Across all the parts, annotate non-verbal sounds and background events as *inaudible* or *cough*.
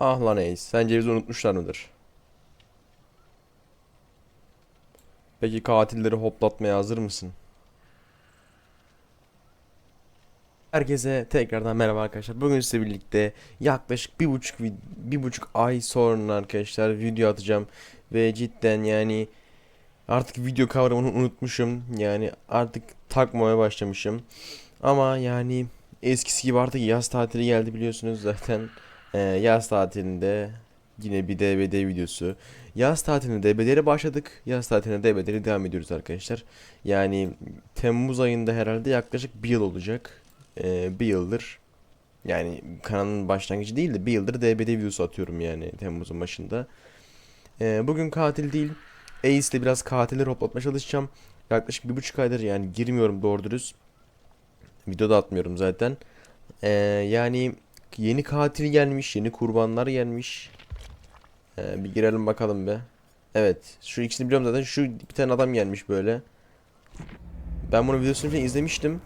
Ah lan Ace. Sen cevizi unutmuşlar mıdır? Peki katilleri hoplatmaya hazır mısın? Herkese tekrardan merhaba arkadaşlar. Bugün size birlikte yaklaşık bir buçuk bir buçuk ay sonra arkadaşlar video atacağım ve cidden yani artık video kavramını unutmuşum. Yani artık takmaya başlamışım. Ama yani eskisi gibi artık yaz tatili geldi biliyorsunuz zaten. Ee, yaz tatilinde yine bir DBD videosu. Yaz tatilinde DBD'ye başladık. Yaz tatiline DBD'ye devam ediyoruz arkadaşlar. Yani Temmuz ayında herhalde yaklaşık bir yıl olacak. Ee, bir yıldır yani kanalın başlangıcı değil de bir yıldır DBD videosu atıyorum yani Temmuz'un başında. Ee, bugün katil değil. Ace ile biraz katilleri hoplatmaya çalışacağım. Yaklaşık bir buçuk aydır yani girmiyorum doğru dürüst. Video da atmıyorum zaten. Ee, yani yeni katil gelmiş, yeni kurbanlar gelmiş. Ee, bir girelim bakalım be. Evet, şu ikisini biliyorum zaten. Şu bir tane adam gelmiş böyle. Ben bunu videosunu falan izlemiştim.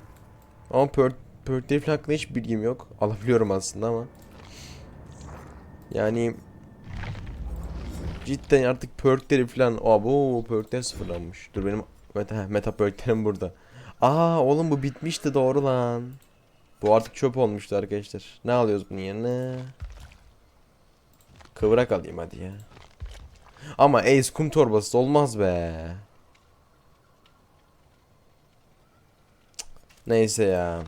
Ama per perkleri falan hakkında hiç bilgim yok. *laughs* Alabiliyorum aslında ama. Yani cidden artık perkleri falan. Abo perkler sıfırlanmış. Dur benim meta, meta perklerim burada. Aa oğlum bu bitmişti doğru lan. Bu artık çöp olmuştu arkadaşlar. Ne alıyoruz bunun yerine? Kıvrak alayım hadi ya. Ama Ace kum torbası olmaz be. Neyse ya.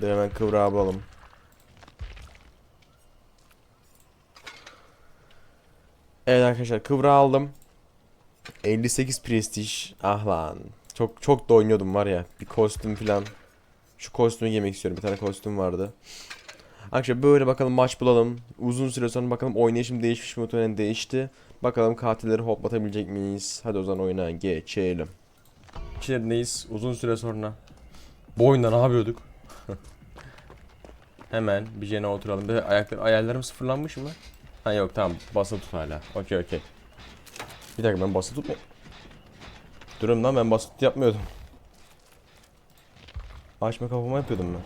Dur hemen kıvrağı bulalım. Evet arkadaşlar kıvrağı aldım. 58 prestij. Ah lan. Çok çok da oynuyordum var ya. Bir kostüm falan. Şu kostümü giymek istiyorum. Bir tane kostüm vardı. Arkadaşlar böyle bakalım maç bulalım. Uzun süre sonra bakalım oynayışım değişmiş mi? Muhtemelen değişti. Bakalım katilleri hoplatabilecek miyiz? Hadi o zaman oyuna geçelim. İçerideyiz uzun süre sonra. Bu oyunda ne yapıyorduk? *laughs* Hemen bir jene oturalım. Bir ayaklar, ayarlarım sıfırlanmış mı? Ha yok tamam basılı tut hala. Okey okey. Bir dakika ben basılı tutma. Durun lan ben basılı tut yapmıyordum. Açma kapama yapıyordum ben.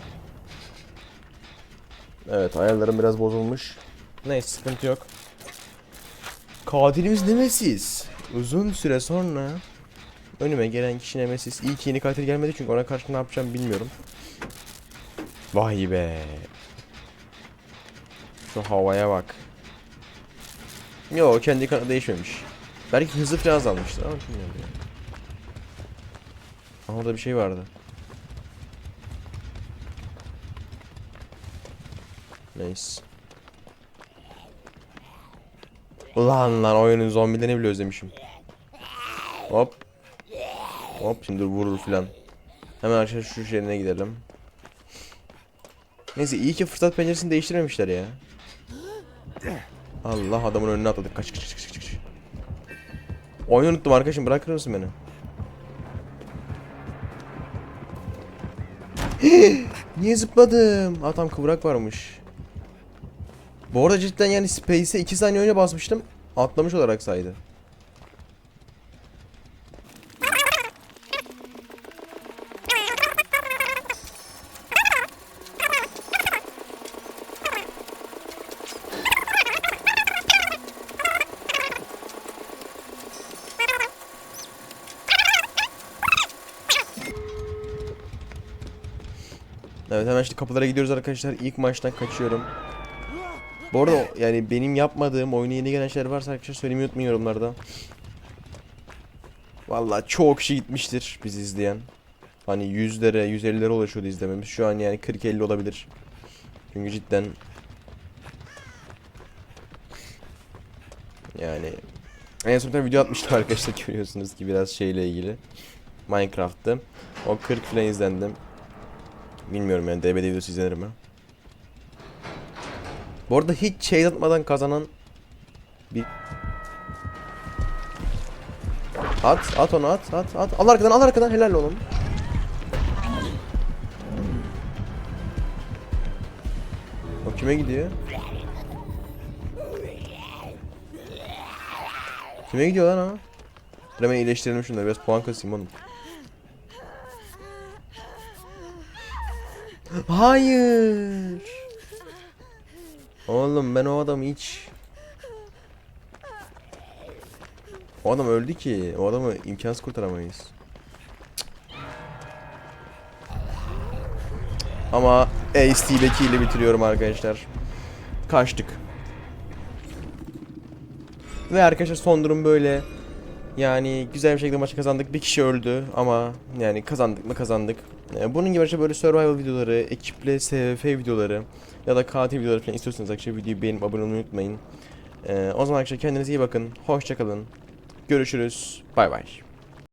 Evet ayarlarım biraz bozulmuş. Neyse sıkıntı yok. Katilimiz Nemesis. Uzun süre sonra önüme gelen kişi Nemesis. İyi ki yeni katil gelmedi çünkü ona karşı ne yapacağım bilmiyorum. Vay be. Şu havaya bak. Yo kendi kanadı değişmemiş. Belki hızı falan azalmıştır ama bilmiyorum ya. Aha, Orada bir şey vardı. Neyse. Ulan lan oyunun zombilerini bile özlemişim. Hop. Hop şimdi vurur filan. Hemen arkadaşlar şu şeyine gidelim. Neyse iyi ki fırsat penceresini değiştirmemişler ya. Allah adamın önüne atladık. Kaç kaç kaç kaç kaç. Oyunu unuttum arkadaşım bırakır mısın beni? *gasps* Niye zıpladım? Aa tam kıvrak varmış. Bu arada cidden yani Space'e 2 saniye önce basmıştım. Atlamış olarak saydı. Evet hemen şimdi kapılara gidiyoruz arkadaşlar. İlk maçtan kaçıyorum. Bu arada yani benim yapmadığım oyuna yeni gelen şeyler varsa arkadaşlar söylemeyi unutmayın yorumlarda. Vallahi çok kişi gitmiştir bizi izleyen. Hani yüzlere, 150'lere ulaşıyordu izlememiz. Şu an yani 40-50 olabilir. Çünkü cidden yani en son bir video atmıştım *laughs* arkadaşlar görüyorsunuz ki biraz şeyle ilgili. Minecraft'tı. O 40 falan izlendim. Bilmiyorum yani DBD videosu izlenir mi? Bu arada hiç şey atmadan kazanan bir At, at onu at, at, at. Al arkadan, al arkadan. Helal oğlum. O kime gidiyor? Kime gidiyor lan? Dur Hemen iyileştirelim şunları. Biraz puan kasayım oğlum. Hayır. Oğlum ben o adamı hiç... O adam öldü ki. O adamı imkansız kurtaramayız. Ama ile ile bitiriyorum arkadaşlar. Kaçtık. Ve arkadaşlar son durum böyle. Yani güzel bir şekilde maçı kazandık. Bir kişi öldü ama yani kazandık mı kazandık. Ee, Bunun gibi arkadaşlar böyle survival videoları, ekiple SVF videoları ya da katil videoları falan istiyorsanız arkadaşlar videoyu beğenip abone olmayı unutmayın. Ee, o zaman arkadaşlar kendinize iyi bakın. Hoşçakalın. Görüşürüz. Bay bay.